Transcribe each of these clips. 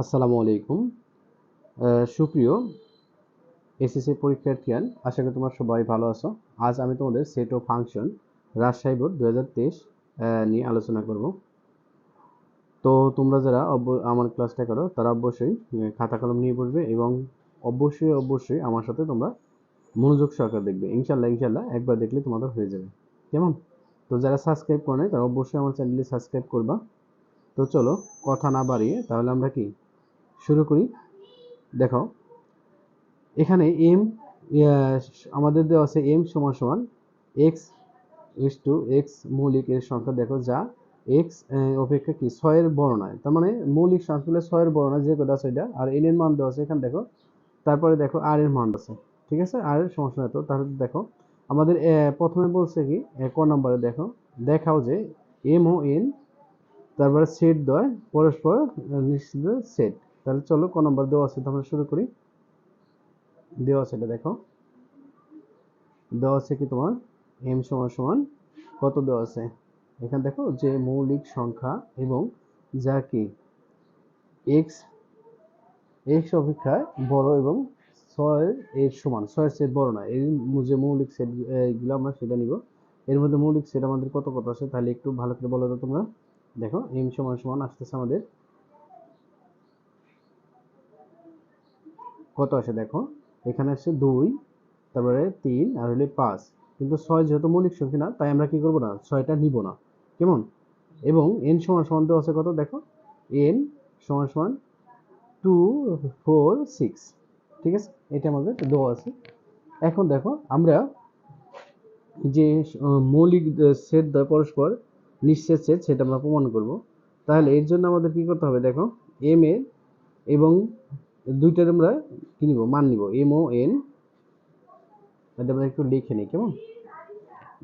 আসসালামু আলাইকুম। সুপ্রিয় এসএসসি পরীক্ষার্থীয়ান আশা করি তোমরা সবাই ভালো আছো। আজ আমি তোমাদের সেট ও ফাংশন রাজশাহী বোর্ড দু হাজার তেইশ নিয়ে আলোচনা করব। তো তোমরা যারা আমার ক্লাসটা করো, তারা অবশ্যই খাতা কলম নিয়ে পড়বে এবং অবশ্যই অবশ্যই আমার সাথে তোমরা মনোযোগ সহকারে দেখবে। ইনশাল্লাহ ইনশাল্লাহ একবার দেখলে তোমাদের হয়ে যাবে। কেমন? তো যারা সাবস্ক্রাইব করে নাই, তারা অবশ্যই আমার চ্যানেলে সাবস্ক্রাইব করবা। তো চলো, কথা না বাড়িয়ে, তাহলে আমরা কি? শুরু করি। দেখো এখানে এম আমাদের দেওয়া আছে এম সমান সমান এক্স ইস টু এক্স মৌলিক এর সংখ্যা। দেখো যা এক্স অপেক্ষা কি? ছয়ের বড় নয় তার মানে মৌলিক সংখ্যা ছয়ের বড় নয় যে কটা আছে এটা আর এন এর মান দেওয়া আছে এখানে দেখো। তারপরে দেখো আর এর মান আছে। ঠিক আছে? আর এর সমস্যা নাই তো তাহলে দেখো, আমাদের প্রথমে বলছে কি? ক নম্বরে দেখো। দেখাও যে এম ও এন তারপরে সেট দেয়, পরস্পর নিশ্চিত সেট তাহলে চলো ক নম্বর দেওয়া আছে আমরা শুরু করি। দেওয়া আছে এটা দেখো। দেওয়া আছে কি তোমার? এম সমান সমান কত দেওয়া আছে? এখানে দেখো যে মৌলিক সংখ্যা এবং যা কি? এক্স এক্স অপেক্ষায় বড় এবং ছয় এর সমান ছয়ের সেট বড় না এই যে মৌলিক সেটগুলো আমরা সেটা নিব। এর মধ্যে মৌলিক সেট আমাদের কত কত আছে? তাহলে একটু ভালো করে বলো তো তোমরা। দেখো এম সমান সমান আসতেছে আমাদের কত আসে দেখো? এখানে আসছে দুই, তারপরে তিন আর হলে পাঁচ। কিন্তু ছয় যেহেতু মৌলিক সংখ্যা না, তাই আমরা কি করব না? ছয়টা নিব না। কেমন? এবং এন সমান সমান দেওয়া আছে কত দেখো? এন সমান সমান টু ফোর সিক্স ঠিক আছে? এটা আমাদের দেওয়া আছে। এখন দেখো, আমরা যে মৌলিক সেট পরস্পর নিঃশেষ সেট, সেটা আমরা প্রমাণ করব। তাহলে এর জন্য আমাদের কি করতে হবে দেখো? এম এর এবং দুইটার আমরা কি নিব? মান নিব। এম ও এন এটা আমরা একটু লিখে নিই, কেমন?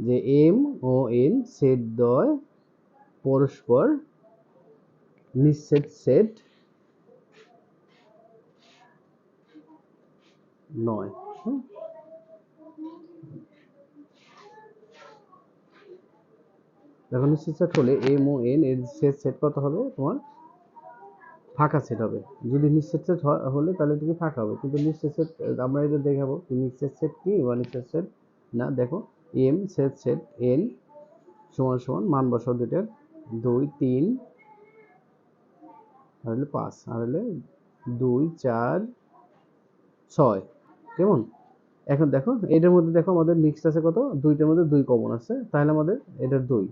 যে এম ও এন সেট দয় পরস্পর নিঃশেষ সেট নয়? দেখো নিশ্চিত হলে এম ও এন এর সেট সেট কত হবে তোমার? ফাঁকা সেট হবে। যদি নিশ্চিত সেট হলে তাহলে তুমি ফাঁকা হবে। কিন্তু নিশ্চিত সেট আমরা এটা দেখাবো নিশ্চিত সেট কি বা নিশ্চিত সেট না, দেখো এম সেট সেট এন সমান সমান মান বসাও দুইটার। দুই, তিন, আর হলে পাঁচ, আর হলে দুই, চার, ছয়। কেমন? এখন দেখো, এটার মধ্যে দেখো আমাদের মিক্সড আছে কত? দুইটার মধ্যে দুই কমন আছে। তাহলে আমাদের এটার দুই।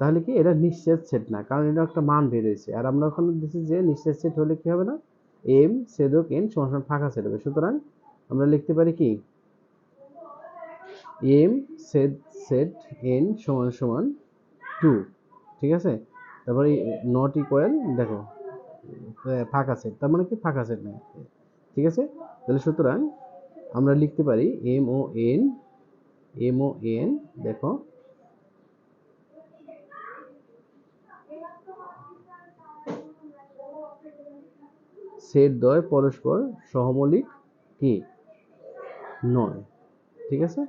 তাহলে কি এটা নিশ্চিত সেট না, কারণ এটা একটা মান বের হয়েছে। আর আমরা ওখানে দিচ্ছি যে নিশ্চিত সেট হলে কি হবে না? এম ছেদক এন সমান সমান ফাঁকা সেট হবে। সুতরাং আমরা লিখতে পারি কি? এম সেট সেট এন সমান সমান টু ঠিক আছে? তারপরে নট ইকুয়াল দেখো ফাঁকা সেট তার মানে কি? ফাঁকা সেট নেই। ঠিক আছে? তাহলে সুতরাং আমরা লিখতে পারি এম ও এন এম ও এন দেখো সেট দ্বয় পরস্পর সহমৌলিক কি? নয়। ঠিক আছে?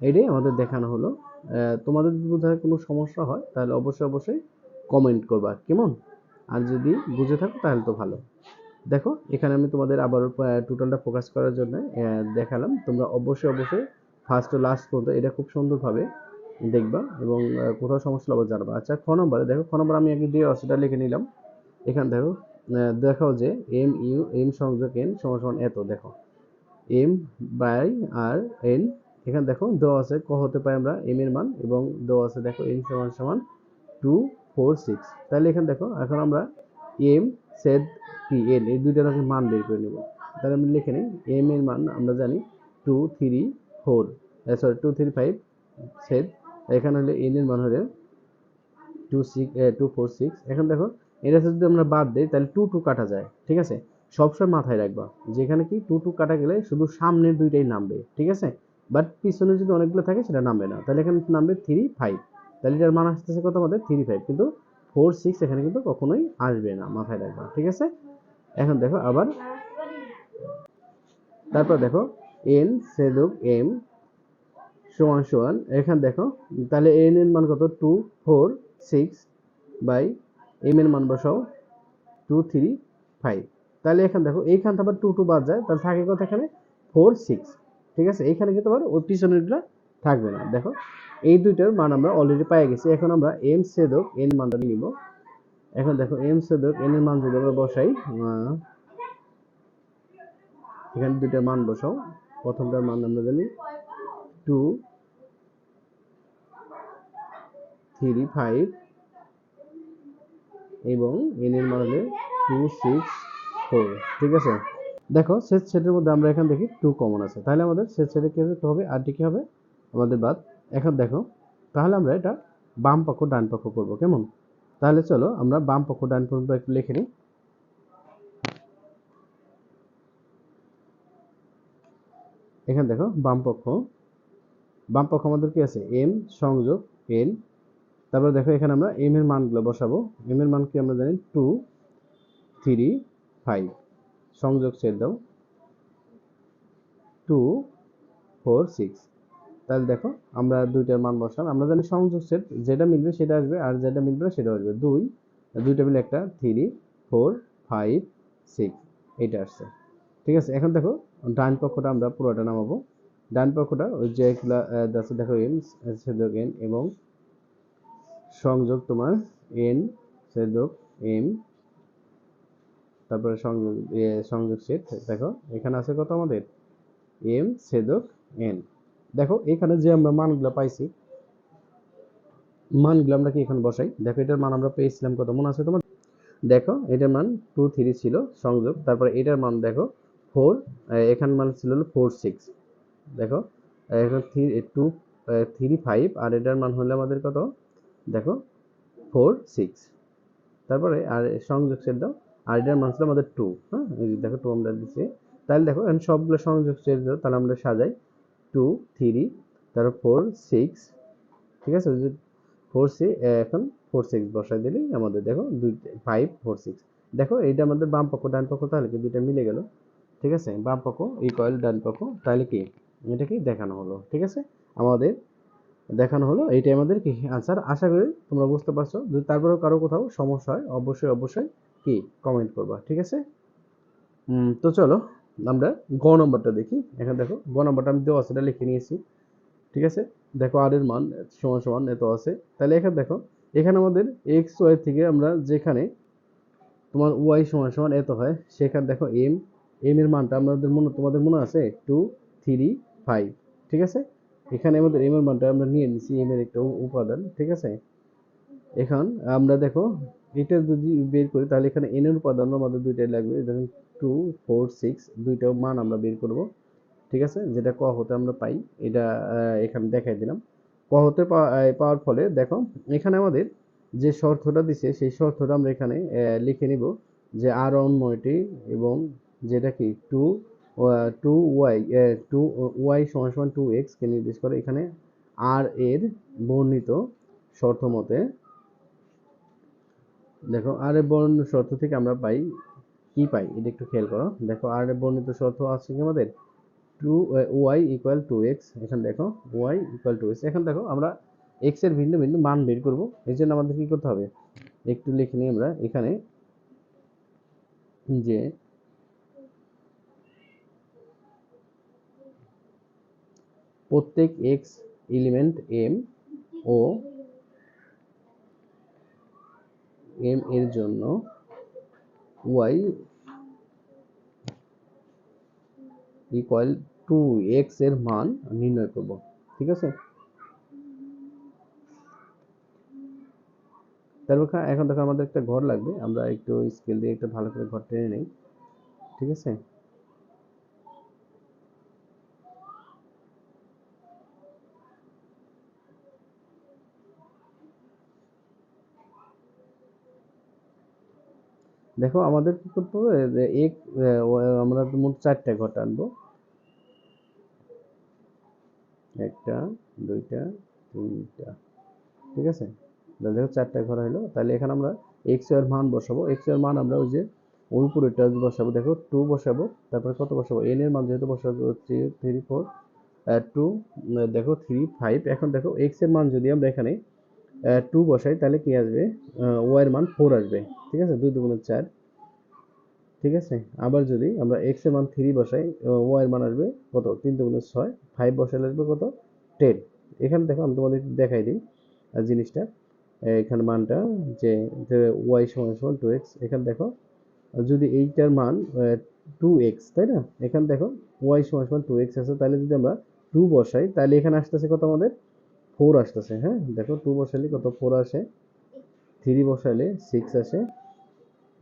এটাই আমাদের দেখানো হলো। তোমাদের বোধহয় কোনো সমস্যা হয়, তাহলে অবশ্যই অবশ্যই কমেন্ট করবা। কেমন? আর যদি বুঝে থাকো, তাহলে তো ভালো। দেখো, এখানে আমি তোমাদের আবার টোটালটা ফোকাস করার জন্য দেখালাম। তোমরা অবশ্যই অবশ্যই ফার্স্ট ও লাস্ট পর্যন্ত, এটা খুব সুন্দরভাবে দেখবা এবং কোথাও সমস্যা হলে জানবা। আচ্ছা খ নম্বরে, দেখো, খ নম্বর আমি আগে দিয়ে সেটা লিখে নিলাম। এখানে দেখো দেখাও যে এম ইউ এম সংযোগ এন সমান এত, দেখো। এম বাই আর এন এখানে দেখো, দেওয়া আছে ক হতে পারে আমরা এম এর মান এবং দেওয়া আছে দেখো এন সমান সমান টু ফোর সিক্স তাহলে এখানে দেখো, এখন আমরা এম সেট কি এন এই দুইটার আমি মান বের করে নেব। তাহলে আমি লিখে নিই এম এর মান আমরা জানি two three four sorry two three five set এখানে হলে এন এর মান হলে two six two four six এখন দেখো, এটা যদি আমরা বাদ দিই, তাহলে টু টু কাটা যায়, ঠিক আছে? সবসময় মাথায় রাখবা, যেখানে কি টু টু কাটা গেলে শুধু সামনের দুইটাই নামবে, ঠিক আছে? বাট পিছনে যদি অনেকগুলো থাকে, সেটা নামবে না। তাহলে এখানে নামবে থ্রি ফাইভ তাহলে এটার মান আসতেছে কত আমাদের? থ্রি ফাইভ কিন্তু ফোর সিক্স এখানে কিন্তু কখনোই আসবে না, মাথায় রাখবা, ঠিক আছে? এখন দেখো আবার, তারপর দেখো এন সেদুক এম সমান সমান এখানে দেখো, তাহলে এন এর মান কত? Two four six by M এর মান বসাও। টু থ্রি ফাইভ তাহলে এখানে দেখো, এইখান থেকে আবার টু টু বাদ যায়। তাহলে থাকে কত এখানে? ফোর সিক্স ঠিক আছে? এইখানে কিন্তু আবার ওই পিছনেরটা থাকবে না। দেখো, এই দুইটার মান আমরা অলরেডি পেয়ে গেছি। এখন আমরা এম ছেদক এন মানটা নিব। এখন দেখো এম ছেদক এন এর মান যদি আমরা বসাই এখানে দুইটার মান বসাও। প্রথমটার মান আমরা জানি। টু থ্রি ফাইভ এবং এন এর মান হলে টু সিক্স ফোর, ঠিক আছে? দেখো সেট সেটের মধ্যে আমরা এখান দেখি টু কমন আছে। তাহলে আমাদের সেট সেটে কি হবে? আর কি হবে? আমাদের বাদ। এখন দেখো, তাহলে আমরা এটা বাম পক্ষ, ডান পক্ষ করব, কেমন? তাহলে চলো, আমরা বাম পক্ষ, ডান পক্ষ একটু লিখে নিই। এখানে দেখো, বাম পক্ষ। বাম পক্ষ আমাদের কি আছে? এম সংযোগ এন তারপরে দেখো এখানে আমরা এম এর মানগুলো বসাবো। এম এর মান কি আমরা জানি? টু থ্রি ফাইভ সংযোগ সেট দাও। টু ফোর সিক্স তাহলে দেখো, আমরা দুইটার মান বসাম আমরা জানি সংযোগ সেট যেটা মিলবে সেটা আসবে, আর যেটা মিলবে সেটা আসবে। দুই, দুইটা মিলে একটা থ্রি ফোর ফাইভ সিক্স এটা আসছে। ঠিক আছে, এখন দেখো, ডান পক্ষটা আমরা পুরোটা নামাবো। ডান পক্ষটা ওই যে দেখো এম ছেদক এন এবং সংযোগ তোমার এন ছেদক এম, তারপরে সংযোগ সংযোগ সেট, দেখো, এখানে আছে কত আমাদের? এম ছেদক এন। দেখো, এখানে যে আমরা মানগুলো পাইছি, মানগুলো আমরা কি এখানে বসাই? দেখো, এটার মান আমরা পেয়েছিলাম কত? মনে আছে তোমার দেখো, এটার মান টু থ্রি ছিল, সংযোগ। তারপরে এটার মান দেখো ফোর এখানে মান ছিল ফোর সিক্স দেখো থ্রি টু থ্রি ফাইভ আর এটার মান হলো আমাদের কত? ফোর সিক্স তারপরে আর সংযোগ সেট দাও। আর এটার মান ছিল আমাদের টু হ্যাঁ? দেখো টু আমরা দিচ্ছি তাহলে দেখো এখন সবগুলো সংযোগ সেট দাও, তাহলে আমরা সাজাই। টু থ্রি তারপর ফোর সিক্স ঠিক আছে? ফোর সি এখন ফোর সিক্স বসাই দিলেই আমাদের দেখো, দুই ফাইভ ফোর সিক্স দেখো, এইটা আমাদের বাম পক্ষ, ডান পক্ষ, তাহলে কি দুইটা মিলে গেল? ঠিক আছে? বাম পক্ষ ইকুয়াল ডান পক্ষ, তাহলে কি? এটা কি দেখানো হলো? ঠিক আছে? আমাদের দেখানো হলো, এইটাই আমাদের কি আনসার আশা করি তোমরা বুঝতে পারছ। যদি তারপরেও কারও কোথাও সমস্যা হয়, অবশ্যই অবশ্যই কি কমেন্ট করবা, ঠিক আছে? তো চলো, আমরা গ নম্বরটা দেখি। এখানে দেখো, গ নম্বরটা আমি দেওয়া আছে, এটা লিখে নিয়েছি, ঠিক আছে? দেখো আর এর মান সমান সমান এত আছে। তাহলে এখানে দেখো, এখানে আমাদের এক্স ওয়াই থেকে আমরা যেখানে তোমার ওয়াই সমান সমান এত হয়, সেখানে দেখো এম এম এর মানটা আমাদের মনে, তোমাদের মনে আছে? টু থ্রি ফাইভ ঠিক আছে? এখানে আমাদের এম এর মানটা আমরা নিয়ে নিছি এম এর একটা উপাদান, ঠিক আছে? এখন আমরা দেখো, এটা যদি বের করি, তাহলে এখানে এন এর উপাদান আমাদের দুইটাই লাগবে। দেখুন টু ফোর সিক্স দুইটা মান আমরা বের করব, ঠিক আছে? যেটা ক হতে আমরা পাই, এটা এখানে দেখাই দিলাম। ক হতে পাওয়ার ফলে দেখো, এখানে আমাদের যে শর্তটা দিছে, সেই শর্তটা আমরা এখানে লিখে নিব যে আর অন্যটি এবং যেটা কি? Two two Y two Y সমান সমান টু এক্স কে নির্দেশ করে এখানে আর এর বর্ণিত শর্ত মতে। দেখো আর এর বর্ণিত শর্ত থেকে আমরা পাই, কি পাই? এটা একটু খেয়াল করো। দেখো আর এর বর্ণিত শর্ত আছে কি আমাদের? Two Y equal two X এখানে দেখো ওয়াই ইকুয়াল টু এক্স এখন দেখো, আমরা এক্সের ভিন্ন ভিন্ন মান বের করব। এই জন্য আমাদের কি করতে হবে? একটু লিখে নিই আমরা এখানে যে প্রত্যেক এক্স এলিমেন্ট এম ও এম এর জন্য ওয়াই ইকুয়াল টু এক্সের মান নির্ণয় করব, ঠিক আছে? তারপর এখন দেখো আমাদের একটা ঘর লাগবে, আমরা একটু স্কেল দিয়ে একটা ভালো করে ঘর টেনে নেই, ঠিক আছে? দেখো আমাদের কি করতে হবে যে এক আমরা মোট চারটা ঘর টানবো একটা, দুইটা, তিনটা, ঠিক আছে? দেখো চারটা ঘর হলো, তাহলে এখানে আমরা এক্সের মান বসাবো। এক্সের মান আমরা ওই যে ওর উপরেটা বসাবো, দেখো টু বসাবো, তারপরে কত বসাবো? এন এর মান যেহেতু বসাবো থ্রি থ্রি ফোর টু দেখো থ্রি ফাইভ এখন দেখো এক্সের মান যদি আমরা এখানে টু বসাই, তাহলে কি আসবে? ওয়াই এর মান ফোর আসবে। ঠিক আছে? দুই দুগুণে চার। ঠিক আছে? আবার যদি আমরা এক্সের মান থ্রি বসাই ওয়াই এর মান আসবে কত? তিন দুগুণে ছয়। ফাইভ বসালে আসবে কত? টেন এখানে দেখো, আমি তোমাদের দেখাই দিই জিনিসটা। এখানে মানটা যে ওয়াই সমান সমান টু এক্স এখানে দেখো, যদি এইটার মান টু এক্স তাই না? এখানে দেখো ওয়াই সমান সমান টু এক্স আছে। তাহলে যদি আমরা টু বসাই, তাহলে এখানে আসতেছে কত আমাদের? ফোর আসতেছে হ্যাঁ? দেখো টু বসালে কত? ফোর আসে। থ্রি বসালে সিক্স আসে।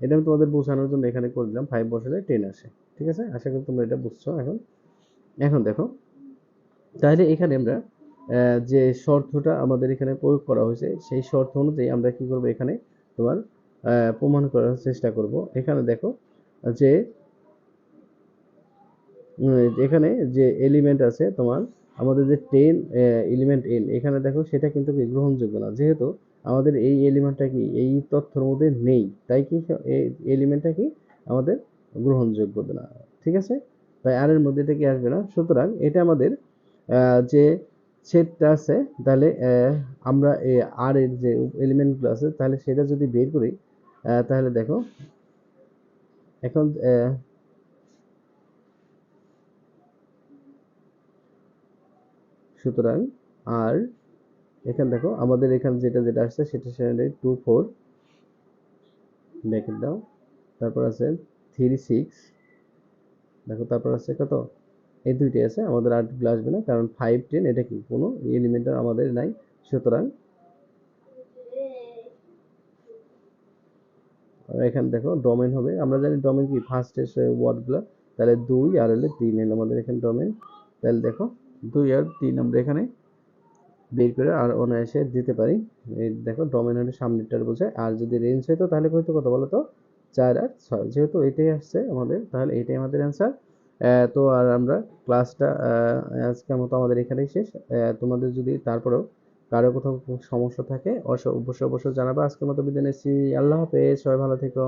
এটা আমি তোমাদের বোঝানোর জন্য এখানে করে দিলাম। ফাইভ বসালে টেন আসে। ঠিক আছে? আশা করি তোমরা এটা বুঝছ এখন। এখন দেখো, তাহলে এখানে আমরা যে শর্তটা আমাদের এখানে প্রয়োগ করা হয়েছে, সেই শর্ত অনুযায়ী আমরা কি করব এখানে? তোমার প্রমাণ করার চেষ্টা করব। এখানে দেখো, যে এখানে যে এলিমেন্ট আছে তোমার আমাদের যে টেন এলিমেন্ট এন এখানে দেখো সেটা কিন্তু গ্রহণযোগ্য না। যেহেতু আমাদের এই এলিমেন্টটা কি, এই তথ্যের মধ্যে নেই, তাই কি এই এলিমেন্টটা কি আমাদের গ্রহণযোগ্য না, ঠিক আছে? তাই আর এর মধ্যে এটা কি আসবে না? সুতরাং এটা আমাদের যে সেটটা আছে, তাহলে আমরা আর এর যে এলিমেন্টগুলো আছে, তাহলে সেটা যদি বের করি তাহলে দেখো, এখন সুতরাং আর এখানে দেখো, আমাদের এখানে যেটা যেটা আসছে সেটা সেটা টু ফোর ব্যাকেট দাও তারপর আছে থ্রি সিক্স দেখো তারপর আছে কত? এই দুইটাই আছে, আমাদের আটগুলো আসবে না, কারণ ফাইভ টেন এটা কি? কোনো এলিমেন্টার আমাদের নাই। সুতরাং এখানে দেখো ডোমেন হবে। আমরা জানি ডোমেন কি? ফার্স্ট ওয়ার্ডগুলো তাহলে দুই আর হলে তিন, এলো আমাদের এখানে ডোমেন তাহলে দেখো দুই আর তিন আমরা এখানে বের করে আর অনায়াসে দিতে পারি। এই দেখো ডোমেন হলে সামনেরটার বোঝায়। আর যদি রেঞ্জ হইতো তাহলে হয়তো কত বলো তো? চার আর ছয়। যেহেতু এটাই আসছে আমাদের, তাহলে এটাই আমাদের অ্যান্সার তো আর আমরা ক্লাসটা আজকের মতো আমাদের এখানেই শেষ। তোমাদের যদি তারপরেও কারও কোথাও সমস্যা থাকে অবশ্যই অবশ্যই জানাবে। আজকের মতো বিদায় নিচ্ছি। আল্লাহ হাফেজ। সবাই ভালো থেকো।